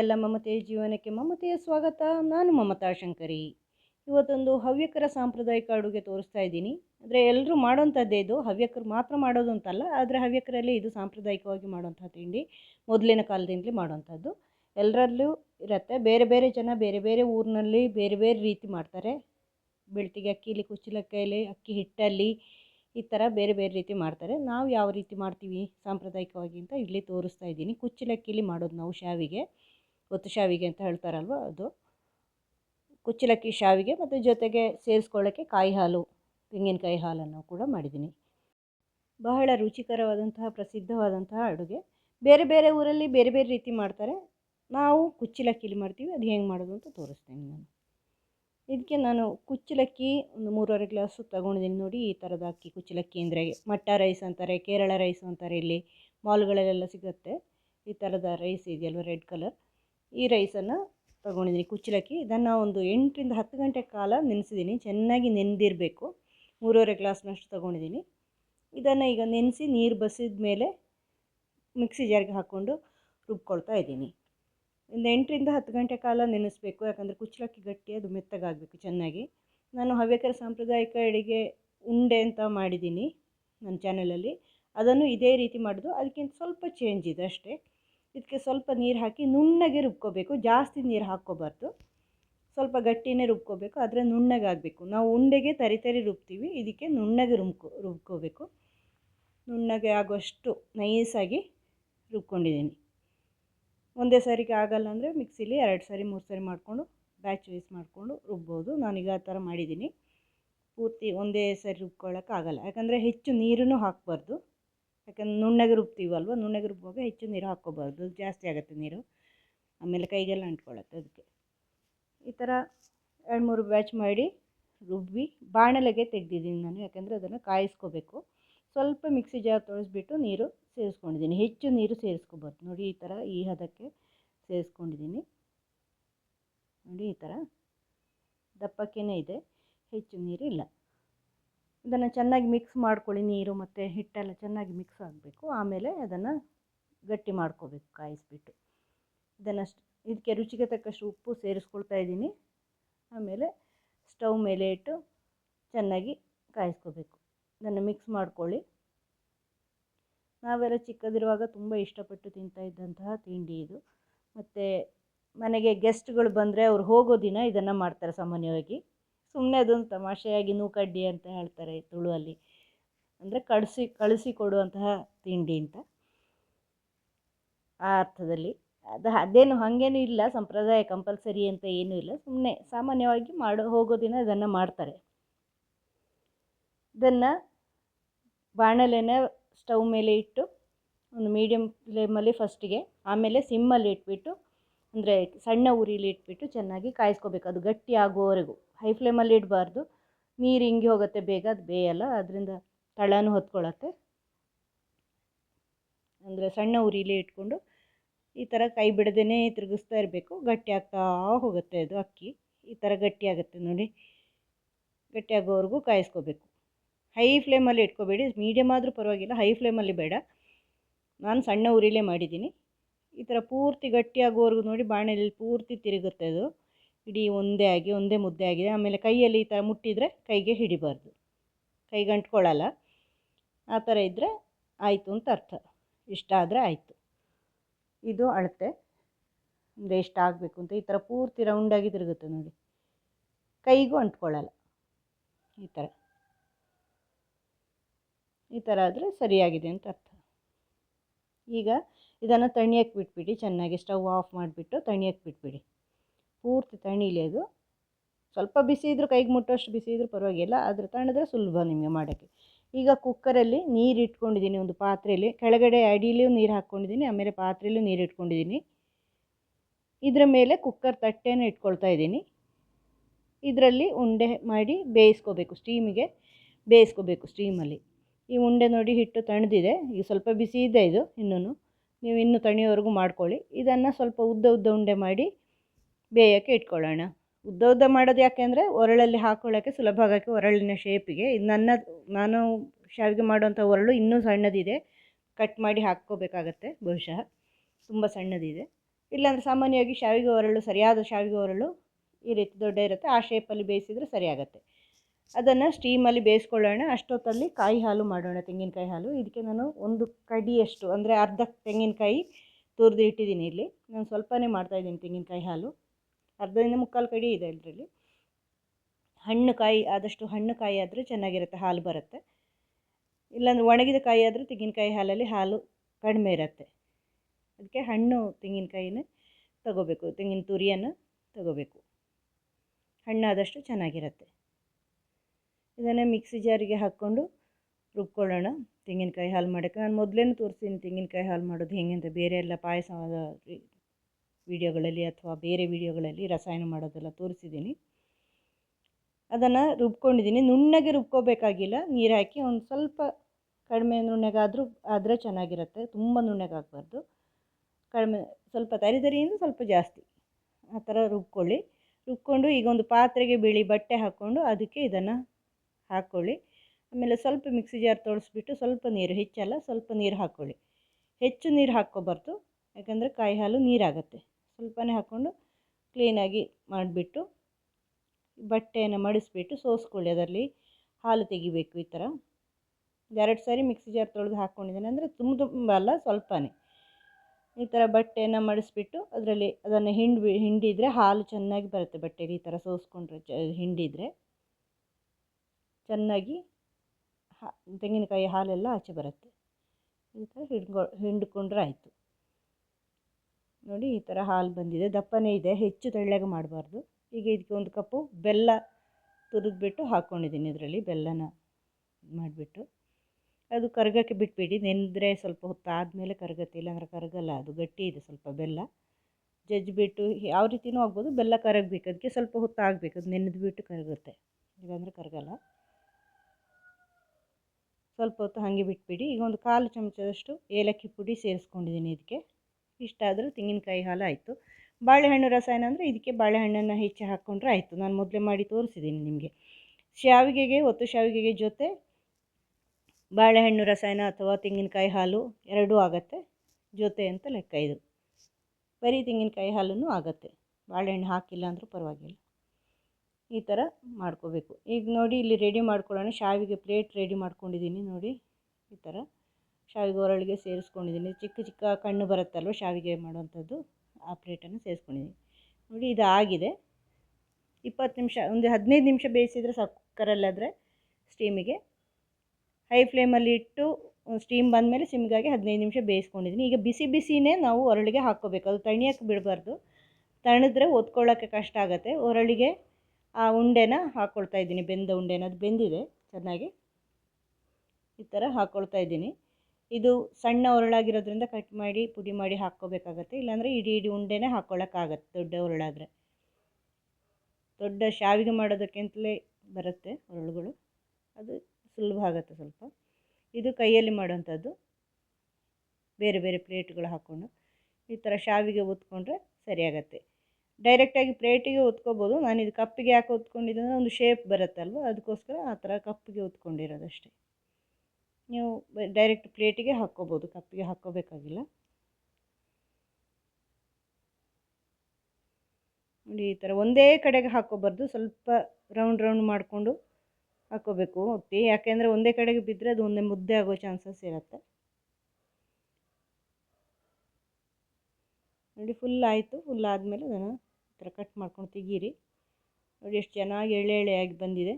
ಪ್ರೀತಿಗೆಲ್ಲ ಮಮತೆಯ ಜೀವನಕ್ಕೆ ಮಮತೆಯ ಸ್ವಾಗತ. ನಾನು ಮಮತಾ ಶಂಕರಿ. ಇವತ್ತೊಂದು ಹವ್ಯಕರ ಸಾಂಪ್ರದಾಯಿಕ ಅಡುಗೆ ತೋರಿಸ್ತಾ ಇದ್ದೀನಿ. ಅಂದರೆ ಎಲ್ಲರೂ ಮಾಡೋಂಥದ್ದೇ ಇದು. ಹವ್ಯಕರು ಮಾತ್ರ ಮಾಡೋದು ಅಂತಲ್ಲ, ಆದರೆ ಹವ್ಯಕರಲ್ಲಿ ಇದು ಸಾಂಪ್ರದಾಯಿಕವಾಗಿ ಮಾಡೋಂಥ ತಿಂಡಿ, ಮೊದಲಿನ ಕಾಲದಿಂದಲೇ ಮಾಡೋಂಥದ್ದು. ಎಲ್ಲರಲ್ಲೂ ಇರುತ್ತೆ. ಬೇರೆ ಬೇರೆ ಜನ ಬೇರೆ ಬೇರೆ ಊರಿನಲ್ಲಿ ಬೇರೆ ಬೇರೆ ರೀತಿ ಮಾಡ್ತಾರೆ. ಬೆಳ್ತಿಗೆ ಅಕ್ಕಿಲಿ ಕುಚ್ಚಲಕ್ಕಿಯಲ್ಲಿ ಅಕ್ಕಿ ಹಿಟ್ಟಲ್ಲಿ ಈ ಥರ ಬೇರೆ ಬೇರೆ ರೀತಿ ಮಾಡ್ತಾರೆ. ನಾವು ಯಾವ ರೀತಿ ಮಾಡ್ತೀವಿ ಸಾಂಪ್ರದಾಯಿಕವಾಗಿ ಅಂತ ಇಲ್ಲಿ ತೋರಿಸ್ತಾ ಇದ್ದೀನಿ. ಕುಚ್ಚಲಕ್ಕಿಲಿ ಮಾಡೋದು ನಾವು ಶಾವಿಗೆ. ಒತ್ತು ಶಾವಿಗೆ ಅಂತ ಹೇಳ್ತಾರಲ್ವ ಅದು? ಕುಚ್ಚಲಕ್ಕಿ ಶಾವಿಗೆ ಮತ್ತು ಜೊತೆಗೆ ಸೇರಿಸ್ಕೊಳ್ಳೋಕ್ಕೆ ಕಾಯಿ ಹಾಲು ತೆಂಗಿನಕಾಯಿ ಹಾಲನ್ನು ಕೂಡ ಮಾಡಿದ್ದೀನಿ. ಬಹಳ ರುಚಿಕರವಾದಂತಹ, ಪ್ರಸಿದ್ಧವಾದಂತಹ ಅಡುಗೆ. ಬೇರೆ ಬೇರೆ ಊರಲ್ಲಿ ಬೇರೆ ಬೇರೆ ರೀತಿ ಮಾಡ್ತಾರೆ. ನಾವು ಕುಚ್ಚಲಕ್ಕಿಲಿ ಮಾಡ್ತೀವಿ, ಅದು ಹೆಂಗೆ ಮಾಡೋದು ಅಂತ ತೋರಿಸ್ತೀನಿ ನಾನು. ಇದಕ್ಕೆ ನಾನು ಕುಚ್ಚಲಕ್ಕಿ ಒಂದು ಮೂರುವರೆ ಗ್ಲಾಸು ತೊಗೊಂಡಿದ್ದೀನಿ ನೋಡಿ, ಈ ಥರದ ಅಕ್ಕಿ ಕುಚ್ಚಲಕ್ಕಿ ಅಂದರೆ ಮಟ್ಟ ರೈಸ್ ಅಂತಾರೆ, ಕೇರಳ ರೈಸ್ ಅಂತಾರೆ ಇಲ್ಲಿ. ಮಾಲ್ಗಳಲ್ಲೆಲ್ಲ ಸಿಗುತ್ತೆ. ಈ ಥರದ ರೈಸ್ ಇದೆಯಲ್ವ ರೆಡ್ ಕಲರ್? ಈ ರೈಸನ್ನು ತೊಗೊಂಡಿದ್ದೀನಿ ಕುಚ್ಚಲಕ್ಕಿ. ಇದನ್ನು ಒಂದು ಎಂಟರಿಂದ ಹತ್ತು ಗಂಟೆ ಕಾಲ ನೆನೆಸಿದ್ದೀನಿ. ಚೆನ್ನಾಗಿ ನೆನೆದಿರಬೇಕು ಮೂರುವರೆ ಗ್ಲಾಸ್ನಷ್ಟು ತೊಗೊಂಡಿದ್ದೀನಿ. ಇದನ್ನು ಈಗ ನೆನೆಸಿ ನೀರು ಬಸಿದ ಮೇಲೆ ಮಿಕ್ಸಿ ಜಾರ್ಗೆ ಹಾಕ್ಕೊಂಡು ರುಬ್ಕೊಳ್ತಾ ಇದ್ದೀನಿ. ಒಂದು ಎಂಟರಿಂದ ಹತ್ತು ಗಂಟೆ ಕಾಲ ನೆನೆಸ್ಬೇಕು. ಯಾಕಂದರೆ ಕುಚ್ಚಲಕ್ಕಿ ಗಟ್ಟಿ ಅದು ಮೆತ್ತಗಾಗಬೇಕು ಚೆನ್ನಾಗಿ. ನಾನು ಹವ್ಯಕರ ಸಾಂಪ್ರದಾಯಿಕ ಅಡುಗೆ ಉಂಡೆ ಅಂತ ಮಾಡಿದ್ದೀನಿ ನನ್ನ ಚಾನಲಲ್ಲಿ. ಅದನ್ನು ಇದೇ ರೀತಿ ಮಾಡೋದು. ಅದಕ್ಕಿಂತ ಸ್ವಲ್ಪ ಚೇಂಜ್ ಇದೆ ಅಷ್ಟೇ. ಇದಕ್ಕೆ ಸ್ವಲ್ಪ ನೀರು ಹಾಕಿ ನುಣ್ಣಗೆ ರುಬ್ಕೋಬೇಕು. ಜಾಸ್ತಿ ನೀರು ಹಾಕ್ಕೋಬಾರ್ದು. ಸ್ವಲ್ಪ ಗಟ್ಟಿನೇ ರುಬ್ಕೋಬೇಕು. ಆದರೆ ನುಣ್ಣಗಾಗಬೇಕು ನಾವು ಉಂಡೆಗೆ ತರಿ ತರಿ ರುಬ್ತೀವಿ. ಇದಕ್ಕೆ ನುಣ್ಣಗೆ ರುಬ್ಕೊ, ರುಬ್ಕೋಬೇಕು. ನುಣ್ಣಗೆ ಆಗುವಷ್ಟು ನೈಸಾಗಿ ರುಬ್ಕೊಂಡಿದ್ದೀನಿ. ಒಂದೇ ಸಾರಿಗೆ ಆಗಲ್ಲ ಅಂದರೆ ಮಿಕ್ಸಿಲಿ ಎರಡು ಸಾರಿ, ಮೂರು ಸಾರಿ ಮಾಡಿಕೊಂಡು ಬ್ಯಾಚ್ ವೈಸ್ ಮಾಡಿಕೊಂಡು ರುಬ್ಬೋದು. ನಾನೀಗ ಆ ಥರ ಮಾಡಿದ್ದೀನಿ. ಪೂರ್ತಿ ಒಂದೇ ಸಾರಿ ರುಬ್ಕೊಳ್ಳೋಕ್ಕಾಗಲ್ಲ ಯಾಕಂದರೆ ಹೆಚ್ಚು ನೀರನ್ನು ಹಾಕಬಾರ್ದು. ಯಾಕಂದ್ರೆ ನುಣ್ಣಗೆ ರುಬ್ತೀವಲ್ವ? ನುಣ್ಣಗೆ ರುಬ್ಬುವಾಗ ಹೆಚ್ಚು ನೀರು ಹಾಕ್ಕೋಬಾರ್ದು. ಜಾಸ್ತಿ ಆಗುತ್ತೆ ನೀರು. ಆಮೇಲೆ ಕೈಗೆಲ್ಲ ಅಂಟ್ಕೊಳ್ಳುತ್ತೆ ಅದಕ್ಕೆ. ಈ ಥರ ಎರಡು ಮೂರು ಬ್ಯಾಚ್ ಮಾಡಿ ರುಬ್ಬಿ ಬಾಣಲೆಗೆ ತೆಗೆದಿದ್ದೀನಿ ನಾನು. ಯಾಕಂದರೆ ಅದನ್ನು ಕಾಯಿಸ್ಕೋಬೇಕು. ಸ್ವಲ್ಪ ಮಿಕ್ಸಿ ಜಾರ್ ತೊಳೆಸ್ಬಿಟ್ಟು ನೀರು ಸೇರಿಸ್ಕೊಂಡಿದ್ದೀನಿ. ಹೆಚ್ಚು ನೀರು ಸೇರಿಸ್ಕೋಬಾರ್ದು. ನೋಡಿ ಈ ಥರ ಈ ಹದಕ್ಕೆ ಸೇರಿಸ್ಕೊಂಡಿದ್ದೀನಿ. ನೋಡಿ ಈ ಥರ ದಪ್ಪಕ್ಕೇ ಇದೆ. ಹೆಚ್ಚು ನೀರು ಇಲ್ಲ ಇದನ್ನು ಚೆನ್ನಾಗಿ ಮಿಕ್ಸ್ ಮಾಡ್ಕೊಳ್ಳಿ ನೀರು ಮತ್ತು ಹಿಟ್ಟೆಲ್ಲ ಚೆನ್ನಾಗಿ ಮಿಕ್ಸ್ ಆಗಬೇಕು. ಆಮೇಲೆ ಅದನ್ನು ಗಟ್ಟಿ ಮಾಡ್ಕೋಬೇಕು ಕಾಯಿಸ್ಬಿಟ್ಟು. ಇದನ್ನು ಇದಕ್ಕೆ ರುಚಿಗೆ ತಕ್ಕಷ್ಟು ಉಪ್ಪು ಸೇರಿಸ್ಕೊಳ್ತಾ ಇದ್ದೀನಿ. ಆಮೇಲೆ ಸ್ಟವ್ ಮೇಲೆ ಇಟ್ಟು ಚೆನ್ನಾಗಿ ಕಾಯಿಸ್ಕೋಬೇಕು. ಇದನ್ನು ಮಿಕ್ಸ್ ಮಾಡ್ಕೊಳ್ಳಿ. ನಾವೆಲ್ಲ ಚಿಕ್ಕದಿರುವಾಗ ತುಂಬ ಇಷ್ಟಪಟ್ಟು ತಿಂತಾ ಇದ್ದಂತಹ ತಿಂಡಿ ಇದು. ಮತ್ತು ಮನೆಗೆ ಗೆಸ್ಟ್ಗಳು ಬಂದರೆ ಅವ್ರು ಹೋಗೋ ದಿನ ಇದನ್ನು ಮಾಡ್ತಾರೆ ಸಾಮಾನ್ಯವಾಗಿ. ಸುಮ್ಮನೆ ಅದೊಂದು ತಮಾಷೆಯಾಗಿ ನೂಕಡ್ಡಿ ಅಂತ ಹೇಳ್ತಾರೆ ತುಳುವಲ್ಲಿ. ಅಂದರೆ ಕಳಿಸಿ ಕಳಿಸಿ ಕೊಡುವಂತಹ ತಿಂಡಿ ಅಂತ. ಆ ಅರ್ಥದಲ್ಲಿ. ಅದು ಅದೇನು ಹಾಗೇನೂ ಇಲ್ಲ, ಸಂಪ್ರದಾಯ ಕಂಪಲ್ಸರಿ ಅಂತ ಏನೂ ಇಲ್ಲ. ಸುಮ್ಮನೆ ಸಾಮಾನ್ಯವಾಗಿ ಮಾಡೋ, ಹೋಗೋ ದಿನ ಇದನ್ನು ಮಾಡ್ತಾರೆ. ಇದನ್ನು ಬಾಣಲೆನ ಸ್ಟವ್ ಮೇಲೆ ಇಟ್ಟು, ಒಂದು ಮೀಡಿಯಮ್ ಫ್ಲೇಮಲ್ಲಿ ಫಸ್ಟಿಗೆ ಆಮೇಲೆ ಸಿಮ್ಮಲ್ಲಿ ಇಟ್ಬಿಟ್ಟು ಅಂದರೆ ಸಣ್ಣ ಉರಿಲಿ ಇಟ್ಬಿಟ್ಟು ಚೆನ್ನಾಗಿ ಕಾಯಿಸ್ಕೋಬೇಕು. ಅದು ಗಟ್ಟಿ ಆಗೋವರೆಗೂ. ಹೈ ಫ್ಲೇಮಲ್ಲಿ ಇಡಬಾರ್ದು. ನೀರು ಹಿಂಗೆ ಹೋಗುತ್ತೆ ಬೇಗ, ಅದು ಬೇಯಲ್ಲ. ಅದರಿಂದ ತಳನೂ ಹೊತ್ಕೊಳ್ಳುತ್ತೆ ಅಂದರೆ ಸಣ್ಣ ಉರಿಲಿ ಇಟ್ಕೊಂಡು ಈ ಥರ ಕೈ ಬಿಡದೇ ತಿರುಗಿಸ್ತಾ ಇರಬೇಕು. ಗಟ್ಟಿ ಆಗ್ತಾ ಹೋಗುತ್ತೆ ಅದು ಅಕ್ಕಿ. ಈ ಥರ ಗಟ್ಟಿ ಆಗುತ್ತೆ ನೋಡಿ. ಗಟ್ಟಿ ಆಗೋವರೆಗೂ ಕಾಯಿಸ್ಕೋಬೇಕು. ಹೈ ಫ್ಲೇಮಲ್ಲಿ ಇಟ್ಕೋಬೇಡಿ. ಮೀಡಿಯಮ್ ಆದರೂ ಪರವಾಗಿಲ್ಲ. ಹೈ ಫ್ಲೇಮಲ್ಲಿ ಬೇಡ. ನಾನು ಸಣ್ಣ ಉರಿಲೇ ಮಾಡಿದ್ದೀನಿ. ಈ ಥರ ಪೂರ್ತಿ ಗಟ್ಟಿಯಾಗುವವರೆಗೂ ನೋಡಿ ಬಾಣಲೆಯಲ್ಲಿ ಪೂರ್ತಿ ತಿರುಗುತ್ತೆ ಅದು. ಇಡೀ ಒಂದೇ ಆಗಿ, ಒಂದೇ ಮುದ್ದೆ ಆಗಿದೆ. ಆಮೇಲೆ ಕೈಯಲ್ಲಿ ಈ ಥರ ಮುಟ್ಟಿದರೆ ಕೈಗೆ ಹಿಡಿಬಾರ್ದು. ಕೈಗೆ ಅಂಟ್ಕೊಳ್ಳಲ್ಲ ಆ ಥರ ಇದ್ದರೆ ಆಯಿತು ಅಂತ ಅರ್ಥ. ಇಷ್ಟ ಆದರೆ ಆಯಿತು. ಇದು ಅಳತೆ. ಅಂದರೆ ಇಷ್ಟ ಆಗಬೇಕು ಅಂತ. ಈ ಥರ ಪೂರ್ತಿ ರೌಂಡಾಗಿ ತಿರುಗುತ್ತೆ ನೋಡಿ. ಕೈಗೂ ಅಂಟ್ಕೊಳ್ಳಲ್ಲ ಈ ಥರ. ಈ ಥರ ಆದರೆ ಸರಿಯಾಗಿದೆ ಅಂತ ಅರ್ಥ. ಈಗ ಇದನ್ನು ತಣಿಯಕ್ಕೆ ಬಿಟ್ಬಿಡಿ, ಚೆನ್ನಾಗಿ ಸ್ಟವ್ ಆಫ್ ಮಾಡಿಬಿಟ್ಟು ತಣಿಯಕ್ಕೆ ಬಿಟ್ಬಿಡಿ. ಪೂರ್ತಿ ತಣಿಲಿ ಅದು. ಸ್ವಲ್ಪ ಬಿಸಿ ಇದ್ದರೂ ಕೈಗೆ ಮುಟ್ಟೋಷ್ಟು ಬಿಸಿ ಇದ್ದರೂ ಪರವಾಗಿಲ್ಲ, ಆದರೆ ತಣಿದ್ರೆ ಸುಲಭ ನಿಮಗೆ ಮಾಡೋಕ್ಕೆ. ಈಗ ಕುಕ್ಕರಲ್ಲಿ ನೀರು ಇಟ್ಕೊಂಡಿದ್ದೀನಿ, ಒಂದು ಪಾತ್ರೆಯಲ್ಲಿ. ಕೆಳಗಡೆ ಅಡಿಲಿಯೂ ನೀರು ಹಾಕ್ಕೊಂಡಿದ್ದೀನಿ, ಆಮೇಲೆ ಪಾತ್ರೆಯಲ್ಲೂ ನೀರು ಇಟ್ಕೊಂಡಿದ್ದೀನಿ. ಇದರ ಮೇಲೆ ಕುಕ್ಕರ್ ತಟ್ಟೆನ ಇಟ್ಕೊಳ್ತಾ ಇದ್ದೀನಿ. ಇದರಲ್ಲಿ ಉಂಡೆ ಮಾಡಿ ಬೇಯಿಸ್ಕೋಬೇಕು, ಸ್ಟೀಮಿಗೆ ಬೇಯಿಸ್ಕೋಬೇಕು, ಸ್ಟೀಮಲ್ಲಿ. ಈ ಉಂಡೆ ನೋಡಿ ಹಿಟ್ಟು ತಣಿದಿದೆ ಈಗ ಸ್ವಲ್ಪ ಬಿಸಿ ಇದೆ ಇದು ಇನ್ನೂ ನೀವು ಇನ್ನೂ ತಣಿಯೋವರೆಗೂ ಮಾಡ್ಕೊಳ್ಳಿ. ಇದನ್ನು ಸ್ವಲ್ಪ ಉದ್ದ ಉದ್ದ ಉಂಡೆ ಮಾಡಿ ಬೇಯೋಕ್ಕೆ ಇಟ್ಕೊಳ್ಳೋಣ. ಉದ್ದ ಉದ್ದ ಮಾಡೋದು ಯಾಕೆ ಅಂದರೆ ಒರಳಲ್ಲಿ ಹಾಕೊಳ್ಳೋಕ್ಕೆ ಸುಲಭ ಆಗೋಕ್ಕೆ ಒರಳಿನ ಶೇಪಿಗೆ ನನ್ನ, ನಾನು ಶಾವಿಗೆ ಮಾಡುವಂಥ ಒರಳು ಇನ್ನೂ ಸಣ್ಣದಿದೆ. ಕಟ್ ಮಾಡಿ ಹಾಕ್ಕೋಬೇಕಾಗತ್ತೆ ಬಹುಶಃ. ತುಂಬ ಸಣ್ಣದಿದೆ. ಇಲ್ಲಾಂದರೆ ಸಾಮಾನ್ಯವಾಗಿ ಶಾವಿಗೆ ಒರಳು, ಸರಿಯಾದ ಶಾವಿಗೆ ಒರಳು ಈ ರೀತಿ ದೊಡ್ಡ ಇರುತ್ತೆ. ಆ ಶೇಪಲ್ಲಿ ಬೇಯಿಸಿದರೆ ಸರಿಯಾಗತ್ತೆ. ಅದನ್ನು ಸ್ಟೀಮಲ್ಲಿ ಬೇಯಿಸ್ಕೊಳ್ಳೋಣ. ಅಷ್ಟೊತ್ತಲ್ಲಿ ಕಾಯಿ ಹಾಲು ಮಾಡೋಣ, ತೆಂಗಿನಕಾಯಿ ಹಾಲು. ಇದಕ್ಕೆ ನಾನು ಒಂದು ಕಡಿಯಷ್ಟು, ಅಂದರೆ ಅರ್ಧ ತೆಂಗಿನಕಾಯಿ ತುರಿದು ಇಟ್ಟಿದ್ದೀನಿ ಇಲ್ಲಿ. ನಾನು ಸ್ವಲ್ಪನೇ ಮಾಡ್ತಾಯಿದ್ದೀನಿ ತೆಂಗಿನಕಾಯಿ ಹಾಲು. ಅರ್ಧದಿಂದ ಮುಕ್ಕಾಲು ಕಡಿ ಇದೆ ಇದರಲ್ಲಿ. ಹಣ್ಣು ಕಾಯಿ, ಆದಷ್ಟು ಹಣ್ಣು ಕಾಯಿ ಆದರೆ ಚೆನ್ನಾಗಿರುತ್ತೆ, ಹಾಲು ಬರುತ್ತೆ. ಇಲ್ಲಾಂದರೆ ಒಣಗಿದ ಕಾಯಿ ಆದರೆ ತೆಂಗಿನಕಾಯಿ ಹಾಲಲ್ಲಿ ಹಾಲು ಕಡಿಮೆ ಇರುತ್ತೆ. ಅದಕ್ಕೆ ಹಣ್ಣು ತೆಂಗಿನಕಾಯಿನೇ ತಗೋಬೇಕು, ತೆಂಗಿನ ತುರಿಯನ್ನು ತಗೋಬೇಕು. ಹಣ್ಣಾದಷ್ಟು ಚೆನ್ನಾಗಿರುತ್ತೆ. ಇದನ್ನು ಮಿಕ್ಸಿ ಜಾರಿಗೆ ಹಾಕ್ಕೊಂಡು ರುಬ್ಕೊಳ್ಳೋಣ. ತೆಂಗಿನಕಾಯಿ ಹಾಲು ಮಾಡೋಕ್ಕೆ ನಾನು ಮೊದಲೇನೂ ತೋರಿಸ್ತೀನಿ ತೆಂಗಿನಕಾಯಿ ಹಾಲು ಮಾಡೋದು ಹೆಂಗೆ ಅಂತ. ಬೇರೆ ಎಲ್ಲ ಪಾಯಸದ ವಿಡಿಯೋಗಳಲ್ಲಿ ಅಥವಾ ಬೇರೆ ವಿಡಿಯೋಗಳಲ್ಲಿ ರಸಾಯನ ಮಾಡೋದೆಲ್ಲ ತೋರಿಸಿದ್ದೀನಿ. ಅದನ್ನು ರುಬ್ಕೊಂಡಿದ್ದೀನಿ. ನುಣ್ಣಗೆ ರುಬ್ಕೋಬೇಕಾಗಿಲ್ಲ. ನೀರು ಹಾಕಿ ಒಂದು ಸ್ವಲ್ಪ ಕಡಿಮೆ ನುಣ್ಣಗಾದರೂ ಆದರೆ ಚೆನ್ನಾಗಿರುತ್ತೆ. ತುಂಬ ನುಣ್ಣಗಾಗಬಾರ್ದು ಕಡಿಮೆ ಸ್ವಲ್ಪ ತರಿ ತರಿಯಿಂದ ಸ್ವಲ್ಪ ಜಾಸ್ತಿ. ಆ ಥರ ರುಬ್ಕೊಳ್ಳಿ. ರುಬ್ಕೊಂಡು ಈಗ ಒಂದು ಪಾತ್ರೆಗೆ ಬಿಳಿ ಬಟ್ಟೆ ಹಾಕ್ಕೊಂಡು ಅದಕ್ಕೆ ಇದನ್ನು ಹಾಕ್ಕೊಳ್ಳಿ ಆಮೇಲೆ ಸ್ವಲ್ಪ ಮಿಕ್ಸಿ ಜಾರ್ ತೊಳಸ್ಬಿಟ್ಟು ಸ್ವಲ್ಪ ನೀರು, ಹೆಚ್ಚಲ್ಲ, ಸ್ವಲ್ಪ ನೀರು ಹಾಕ್ಕೊಳ್ಳಿ ಹೆಚ್ಚು ನೀರು ಹಾಕ್ಕೋಬಾರ್ದು, ಯಾಕಂದರೆ ಕಾಯಿ ಹಾಲು ನೀರಾಗತ್ತೆ. ಸ್ವಲ್ಪನೇ ಹಾಕ್ಕೊಂಡು ಕ್ಲೀನಾಗಿ ಮಾಡಿಬಿಟ್ಟು ಬಟ್ಟೆಯನ್ನು ಮಡಿಸ್ಬಿಟ್ಟು ಸೋಸ್ಕೊಳ್ಳಿ ಅದರಲ್ಲಿ. ಹಾಲು ತೆಗಿಬೇಕು ಈ ಥರ. ಎರಡು ಸಾರಿ ಮಿಕ್ಸಿ ಜಾರ್ ತೊಳೆದು ಹಾಕ್ಕೊಂಡಿದ್ದೇನೆ ಅಂದರೆ ತುಂಬ ತುಂಬ ಅಲ್ಲ, ಸ್ವಲ್ಪನೇ. ಈ ಥರ ಬಟ್ಟೆಯನ್ನು ಮಡಿಸ್ಬಿಟ್ಟು ಅದರಲ್ಲಿ ಅದನ್ನು ಹಿಂಡಿ, ಹಿಂಡಿದರೆ ಹಾಲು ಚೆನ್ನಾಗಿ ಬರುತ್ತೆ ಬಟ್ಟೆಯಲ್ಲಿ ಈ ಥರ ಸೋಸ್ಕೊಂಡ್ರೆ ಚ, ಹಿಂಡಿದರೆ. ಚೆನ್ನಾಗಿ ಹಾ, ತೆಂಗಿನಕಾಯಿ ಹಾಲೆಲ್ಲ ಆಚೆ ಬರುತ್ತೆ. ಈ ಥರ ಹಿಂಡ್ಕೊ, ಹಿಂಡ್ಕೊಂಡ್ರೆ ಆಯಿತು. ನೋಡಿ ಈ ಥರ ಹಾಲು ಬಂದಿದೆ. ದಪ್ಪನೇ ಇದೆ. ಹೆಚ್ಚು ತೆಳ್ಳಗೆ ಮಾಡಬಾರ್ದು. ಈಗ ಇದಕ್ಕೆ ಒಂದು ಕಪ್ಪು ಬೆಲ್ಲ ತುರಿದ್ಬಿಟ್ಟು ಹಾಕ್ಕೊಂಡಿದ್ದೀನಿ ಇದರಲ್ಲಿ, ಬೆಲ್ಲನ ಮಾಡಿಬಿಟ್ಟು. ಅದು ಕರಗಕ್ಕೆ ಬಿಟ್ಬಿಡಿ. ನೆನೆದ್ರೆ ಸ್ವಲ್ಪ ಹೊತ್ತು ಆದಮೇಲೆ ಕರಗತ್ತೆ, ಇಲ್ಲಾಂದ್ರೆ ಕರಗಲ್ಲ ಅದು. ಗಟ್ಟಿ ಇದೆ ಸ್ವಲ್ಪ ಬೆಲ್ಲ. ಜಜ್ಜಿಬಿಟ್ಟು ಯಾವ ರೀತಿಯೂ ಆಗ್ಬೋದು. ಬೆಲ್ಲ ಕರಗಬೇಕು. ಅದಕ್ಕೆ ಸ್ವಲ್ಪ ಹೊತ್ತು ಆಗಬೇಕು ಅದು ನೆನೆದ್ಬಿಟ್ಟು ಕರಗುತ್ತೆ. ಇಲ್ಲಾಂದರೆ ಕರಗಲ್ಲ. ಸ್ವಲ್ಪ ಹೊತ್ತು ಹಾಗೆ ಬಿಟ್ಬಿಡಿ. ಈಗ ಒಂದು ಕಾಲು ಚಮಚದಷ್ಟು ಏಲಕ್ಕಿ ಪುಡಿ ಸೇರಿಸ್ಕೊಂಡಿದ್ದೀನಿ ಇದಕ್ಕೆ. ಇಷ್ಟ ಆದರೆ ತೆಂಗಿನಕಾಯಿ ಹಾಲು ಆಯಿತು. ಬಾಳೆಹಣ್ಣು ರಸಾಯನ ಅಂದರೆ ಇದಕ್ಕೆ ಬಾಳೆಹಣ್ಣನ್ನು ಹೆಚ್ಚಿ ಹಾಕ್ಕೊಂಡ್ರೆ ಆಯಿತು. ನಾನು ಮೊದಲೇ ಮಾಡಿ ತೋರಿಸಿದ್ದೀನಿ ನಿಮಗೆ. ಶಾವಿಗೆಗೆ ಒತ್ತು ಶಾವಿಗೆಗೆ ಜೊತೆ ಬಾಳೆಹಣ್ಣು ರಸಾಯನ ಅಥವಾ ತೆಂಗಿನಕಾಯಿ ಹಾಲು ಎರಡೂ ಆಗುತ್ತೆ. ಜೊತೆ ಅಂತ ಲೆಕ್ಕ ಇದು. ಬರೀ ತೆಂಗಿನಕಾಯಿ ಹಾಲು ಆಗುತ್ತೆ. ಬಾಳೆಹಣ್ಣು ಹಾಕಿಲ್ಲ ಅಂದರೂ ಪರವಾಗಿಲ್ಲ. ಈ ಥರ ಮಾಡ್ಕೋಬೇಕು. ಈಗ ನೋಡಿ ಇಲ್ಲಿ ರೆಡಿ ಮಾಡ್ಕೊಳ್ಳೋಣ. ಶಾವಿಗೆ ಪ್ಲೇಟ್ ರೆಡಿ ಮಾಡ್ಕೊಂಡಿದ್ದೀನಿ ನೋಡಿ. ಈ ಥರ ಶಾವಿಗೆ ಒರಳಿಗೆ ಸೇರಿಸ್ಕೊಂಡಿದ್ದೀನಿ. ಚಿಕ್ಕ ಚಿಕ್ಕ ಕಣ್ಣು ಬರುತ್ತಲ್ವ ಶಾವಿಗೆ ಮಾಡುವಂಥದ್ದು, ಆ ಪ್ಲೇಟನ್ನು ಸೇರಿಸ್ಕೊಂಡಿದ್ದೀನಿ. ನೋಡಿ ಇದು ಆಗಿದೆ. ಇಪ್ಪತ್ತು ನಿಮಿಷ, ಒಂದು ಹದಿನೈದು ನಿಮಿಷ ಬೇಯಿಸಿದರೆ ಸಾಕು ಕುಕ್ಕರಲ್ಲಾದರೆ ಸ್ಟೀಮಿಗೆ ಹೈ ಫ್ಲೇಮಲ್ಲಿ ಇಟ್ಟು ಸ್ಟೀಮ್ ಬಂದಮೇಲೆ ಸಿಮ್ಗಾಗಿ ಹದಿನೈದು ನಿಮಿಷ ಬೇಯಿಸ್ಕೊಂಡಿದ್ದೀನಿ. ಈಗ ಬಿಸಿ ಬಿಸಿನೇ ನಾವು ಒರಳಿಗೆ ಹಾಕ್ಕೋಬೇಕು. ಅದು ತಣಿಯೋಕ್ಕೆ ಬಿಡಬಾರ್ದು. ತಣಿದ್ರೆ ಒತ್ಕೊಳ್ಳೋಕ್ಕೆ ಕಷ್ಟ ಆಗುತ್ತೆ. ಒರಳಿಗೆ ಆ ಉಂಡೆನ ಹಾಕ್ಕೊಳ್ತಾ ಇದ್ದೀನಿ, ಬೆಂದ ಉಂಡೆನ, ಅದು ಬೆಂದಿದೆ ಚೆನ್ನಾಗಿ. ಈ ಥರ ಹಾಕ್ಕೊಳ್ತಾ ಇದ್ದೀನಿ. ಇದು ಸಣ್ಣ ಒರಳಾಗಿರೋದ್ರಿಂದ ಕಟ್ ಮಾಡಿ, ಪುಡಿ ಮಾಡಿ ಹಾಕ್ಕೋಬೇಕಾಗತ್ತೆ. ಇಲ್ಲಾಂದರೆ ಇಡೀ ಇಡೀ ಉಂಡೆನೇ ಹಾಕ್ಕೊಳ್ಳೋಕ್ಕಾಗತ್ತೆ ದೊಡ್ಡ ಒರಳಾದರೆ ದೊಡ್ಡ ಶಾವಿಗೆ ಮಾಡೋದಕ್ಕಿಂತಲೇ ಬರುತ್ತೆ ಒರಳುಗಳು ಅದು ಸುಲಭ ಆಗುತ್ತೆ ಸ್ವಲ್ಪ. ಇದು ಕೈಯಲ್ಲಿ ಮಾಡೋವಂಥದ್ದು. ಬೇರೆ ಬೇರೆ ಪ್ಲೇಟ್ಗಳು ಹಾಕ್ಕೊಂಡು ಈ ಥರ ಶಾವಿಗೆ ಒತ್ಕೊಂಡ್ರೆ ಸರಿಯಾಗತ್ತೆ. ಡೈರೆಕ್ಟಾಗಿ ಪ್ಲೇಟಿಗೆ ಒತ್ಕೋಬೋದು ನಾನು ಇದು ಕಪ್ಪಿಗೆ ಯಾಕೆ ಒತ್ಕೊಂಡಿದ್ದಂದ್ರೆ ಒಂದು ಶೇಪ್ ಬರುತ್ತಲ್ವ? ಅದಕ್ಕೋಸ್ಕರ ಆ ಥರ ಕಪ್ಪಿಗೆ ಒತ್ಕೊಂಡಿರೋದಷ್ಟೇ ನೀವು ಡೈರೆಕ್ಟ್ ಪ್ಲೇಟಿಗೆ ಹಾಕ್ಕೋಬೋದು. ಕಪ್ಪಿಗೆ ಹಾಕ್ಕೋಬೇಕಾಗಿಲ್ಲ. ನೋಡಿ, ಈ ಥರ ಒಂದೇ ಕಡೆಗೆ ಹಾಕ್ಕೋಬಾರ್ದು. ಸ್ವಲ್ಪ ರೌಂಡ್ ರೌಂಡ್ ಮಾಡಿಕೊಂಡು ಹಾಕ್ಕೋಬೇಕು. ಒತ್ತಿ. ಯಾಕೆಂದರೆ ಒಂದೇ ಕಡೆಗೆ ಬಿದ್ದರೆ ಅದು ಒಂದೇ ಮುದ್ದೆ ಆಗೋ ಚಾನ್ಸಸ್ ಇರುತ್ತೆ. ನೋಡಿ ಫುಲ್ ಆಯಿತು. ಫುಲ್ ಆದಮೇಲೆ ಅದನ್ನು ಥರ ಕಟ್ ಮಾಡ್ಕೊಂಡು ತೆಗೀರಿ. ನೋಡಿ ಎಷ್ಟು ಚೆನ್ನಾಗಿ ಎಳೆ ಎಳೆಯಾಗಿ ಬಂದಿದೆ.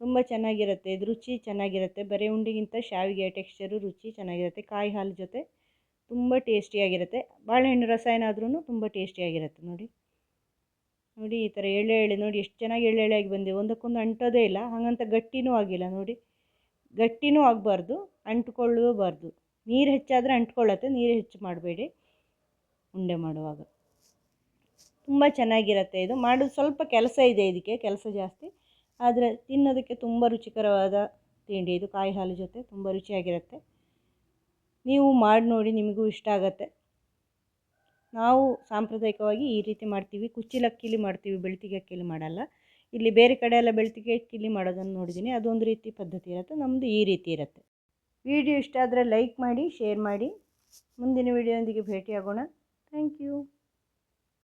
ತುಂಬ ಚೆನ್ನಾಗಿರುತ್ತೆ. ಇದು ರುಚಿ ಚೆನ್ನಾಗಿರುತ್ತೆ. ಬರೀ ಉಂಡೆಗಿಂತ ಶಾವಿಗೆ ಟೆಕ್ಸ್ಚರು ರುಚಿ ಚೆನ್ನಾಗಿರುತ್ತೆ. ಕಾಯಿ ಹಾಲು ಜೊತೆ ತುಂಬ ಟೇಸ್ಟಿಯಾಗಿರುತ್ತೆ. ಬಾಳೆಹಣ್ಣು ರಸ ಆದ್ರೂ ತುಂಬ ಟೇಸ್ಟಿಯಾಗಿರುತ್ತೆ ನೋಡಿ. ನೋಡಿ ಈ ಥರ ಎಳೆ ಎಳೆ ನೋಡಿ ಎಷ್ಟು ಚೆನ್ನಾಗಿ ಎಳೆ ಎಳೆಯಾಗಿ ಬಂದಿದೆ. ಒಂದಕ್ಕೊಂದು ಅಂಟೋದೇ ಇಲ್ಲ. ಹಾಗಂತ ಗಟ್ಟಿನೂ ಆಗಿಲ್ಲ ನೋಡಿ. ಗಟ್ಟಿನೂ ಆಗಬಾರ್ದು ಅಂಟ್ಕೊಳ್ಳಬಾರ್ದು ನೀರು ಹೆಚ್ಚಾದರೆ ಅಂಟ್ಕೊಳ್ಳತ್ತೆ, ನೀರು ಹೆಚ್ಚು ಮಾಡಬೇಡಿ. ಉಂಡೆ ಮಾಡುವಾಗ. ತುಂಬ ಚೆನ್ನಾಗಿರುತ್ತೆ ಇದು. ಮಾಡೋದು ಸ್ವಲ್ಪ ಕೆಲಸ ಇದೆ ಇದಕ್ಕೆ, ಕೆಲಸ ಜಾಸ್ತಿ. ಆದರೆ ತಿನ್ನೋದಕ್ಕೆ ತುಂಬ ರುಚಿಕರವಾದ ತಿಂಡಿ ಇದು. ಕಾಯಿ ಹಾಲು ಜೊತೆ ತುಂಬ ರುಚಿಯಾಗಿರುತ್ತೆ. ನೀವು ಮಾಡಿ ನೋಡಿ, ನಿಮಗೂ ಇಷ್ಟ ಆಗುತ್ತೆ. ನಾವು ಸಾಂಪ್ರದಾಯಿಕವಾಗಿ ಈ ರೀತಿ ಮಾಡ್ತೀವಿ. ಕುಚ್ಚಿಲಕ್ಕಿಲಿ ಮಾಡ್ತೀವಿ, ಬೆಳ್ತಿಗೆ ಅಕ್ಕಿಲಿ ಮಾಡಲ್ಲ. ಇಲ್ಲಿ ಬೇರೆ ಕಡೆ ಎಲ್ಲ ಬೆಳ್ತಿಗೆ ಅಕ್ಕಿಲಿ ಮಾಡೋದನ್ನು ನೋಡಿದ್ದೀನಿ. ಅದೊಂದು ರೀತಿ ಪದ್ಧತಿ ಇರುತ್ತೆ ನಮ್ಮದು ಈ ರೀತಿ ಇರುತ್ತೆ. ವಿಡಿಯೋ ಇಷ್ಟ ಆದರೆ ಲೈಕ್ ಮಾಡಿ, ಶೇರ್ ಮಾಡಿ. ಮುಂದಿನ ವಿಡಿಯೋದೊಂದಿಗೆ ಭೇಟಿಯಾಗೋಣ. Thank you.